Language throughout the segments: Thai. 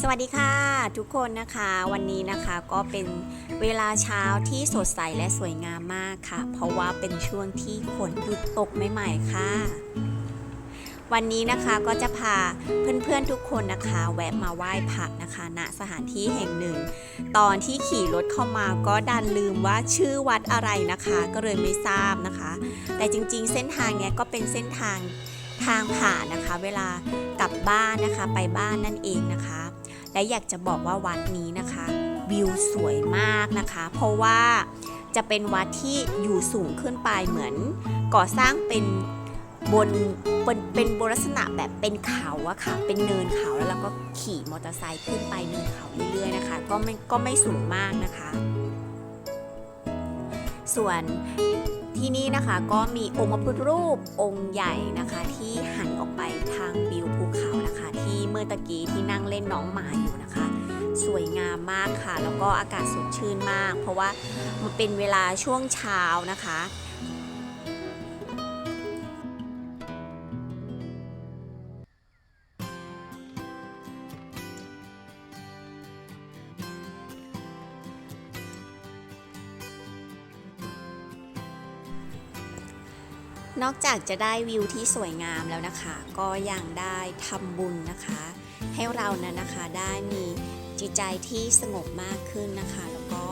สวัสดีค่ะ ทุกคนนะคะวันนี้นะคะก็เป็นเวลาเช้าที่สดใสและสวยงามมากค่ะ เพราะว่าเป็นช่วงที่ฝนหยุดตกใหม่ๆค่ะ วันนี้นะคะก็จะพาเพื่อนๆทุกคนนะคะ แวะมาไหว้พระนะคะณสถานที่แห่งหนึ่ง ตอนที่ขี่รถเข้ามาก็ดันลืมว่าชื่อวัดอะไรนะคะ ก็เลยไม่ทราบนะคะ แต่จริงๆ เส้นทางเนี้ยก็เป็นเส้นทางทางผ่านนะคะ เวลากลับบ้านนะคะไปบ้านนั่นเองนะคะ และอยากจะบอกว่าวัดนี้นะคะ วิวสวยมากนะคะ เพราะว่าจะเป็นวัดที่อยู่สูงขึ้นไปเหมือน ก่อสร้างเป็นบนเป็นเป็นบนลักษณะแบบเป็นเขาอะค่ะ เป็นเนินเขาแล้วเราก็ขี่มอเตอร์ไซค์ขึ้นไปเนินเขาเรื่อยๆนะคะ ก็ไม่ก็ไม่สูงมากนะคะ ส่วนที่นี่นะคะก็มีองค์พระพุทธรูปองค์ใหญ่นะคะที่หันออกไปทางวิวภูเขานะคะ มื่อตะกี้ที่นั่งเล่นน้องหมาอยู่นะคะ สวยงามมากค่ะ แล้วก็อากาศสดชื่นมาก เพราะว่ามันเป็นเวลาช่วงเช้านะคะ นอกจากจะได้วิวที่สวยงามแล้วนะคะ ก็ยังได้ทำบุญนะคะ ให้เรานั้นนะคะได้มีจิตใจที่สงบมากขึ้นนะคะ แล้วก็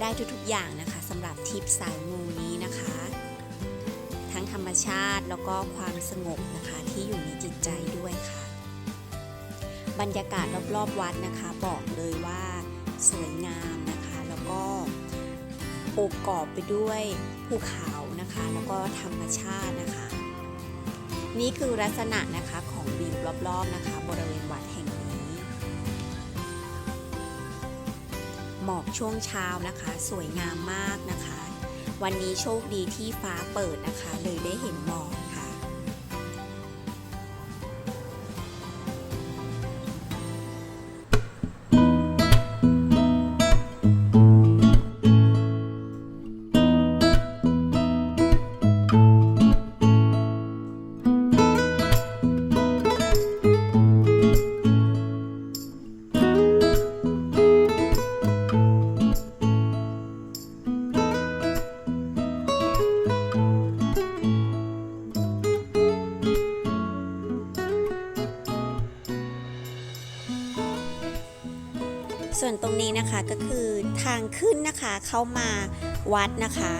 ได้ทุกๆอย่างนะคะสำหรับทริปสายมูนี้นะคะ ทั้งธรรมชาติแล้วก็ความสงบนะคะที่อยู่ในจิตใจด้วยค่ะ บรรยากาศรอบๆวัดนะคะ บอกเลยว่าสวยงามนะคะ แล้วก็โอบกอบไปด้วยภูเขา นะคะ แล้วก็ธรรมชาตินะคะ นี่คือลักษณะนะคะของวิวรอบๆนะคะ บริเวณวัดแห่งนี้ หมอกช่วงเช้านะคะ สวยงามมากนะคะ วันนี้โชคดีที่ฟ้าเปิดนะคะ เลยได้เห็นหมอก ส่วนตรงนี้นะคะก็คือทางขึ้นนะคะเข้ามาวัดนะคะ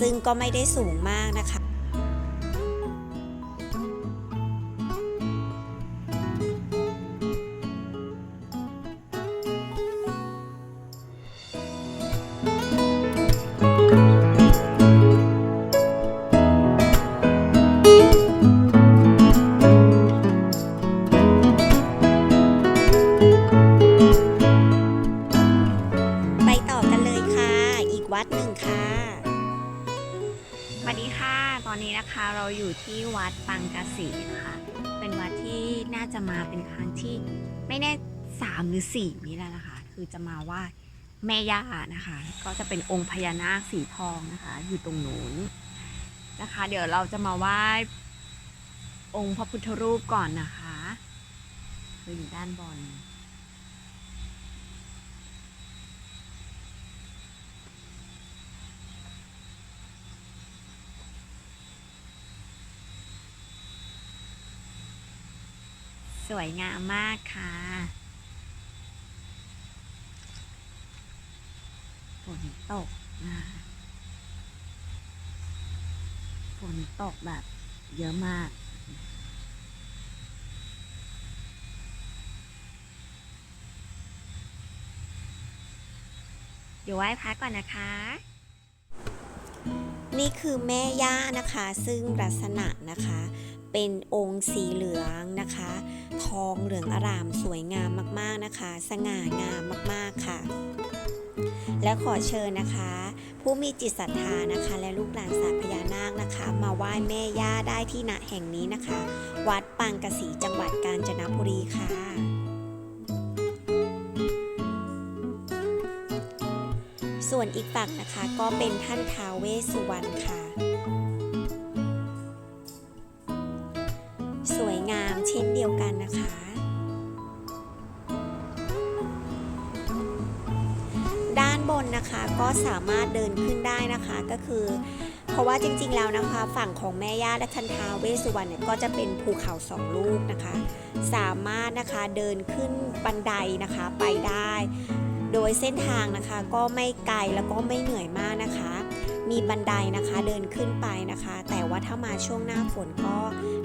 ซึ่งก็ไม่ได้สูงมากนะคะ อยู่ที่วัดปังกะสีนะคะเป็นวัดที่น่าจะมาเป็นครั้งที่ไม่แน่สามหรือสี่นี้แล้วนะคะ คือจะมาไหว่าแม่ย่านะคะ ก็จะเป็นองค์พญานาคสีทองนะคะ อยู่ตรงนู้นนะคะ เดี๋ยวเราจะมาไหว้องค์พระพุทธรูปก่อนนะคะ คืออยู่ด้านบน สวยงามมากค่ะฝนตกฝนตกแบบเยอะมากเดี๋ยวไหว้พระก่อนนะคะ นี่คือแม่ย่านะคะ ซึ่งลักษณะนะคะ เป็นองค์สีเหลืองนะคะ ทองเหลืองอร่ามสวยงามมากๆนะคะ สง่างามมากๆค่ะ และขอเชิญนะคะ ผู้มีจิตศรัทธานะคะ และลูกหลานสายพญานาคนะคะ มาไหว้แม่ย่าได้ที่ณแห่งนี้นะคะ วัดปังกสีจังหวัดกาญจนบุรีค่ะส่วนอีกฝั่งนะคะก็เป็นท่านท้าวเวสสุวรรณค่ะ นนะคะก็สามารถเดินขึ้นได้นะคะก็คือ เพราะว่าจริงๆแล้วนะคะ ฝั่งของแม่ย่าและทันทาเวสุวรรณเนี่ยก็จะเป็นภูเขาสองลูกนะคะ สามารถนะคะเดินขึ้นบันไดนะคะไปได้ โดยเส้นทางนะคะก็ไม่ไกลแล้วก็ไม่เหนื่อยมากนะคะ มีบันไดนะคะเดินขึ้นไปนะคะ แต่ว่าถ้ามาช่วงหน้าฝนก็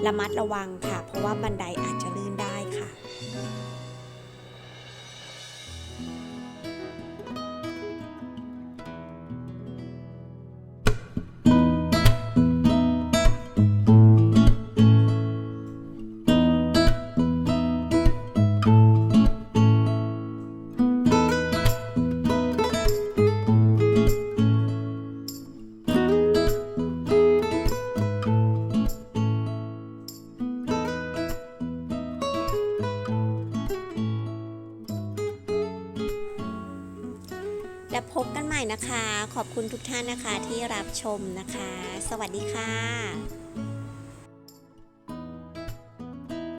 ระมัดระวังค่ะ เพราะว่าบันไดอาจจะลื่นได้ค่ะ และพบกันใหม่นะคะ ขอบคุณทุกท่านนะคะที่รับชมนะคะ สวัสดีค่ะ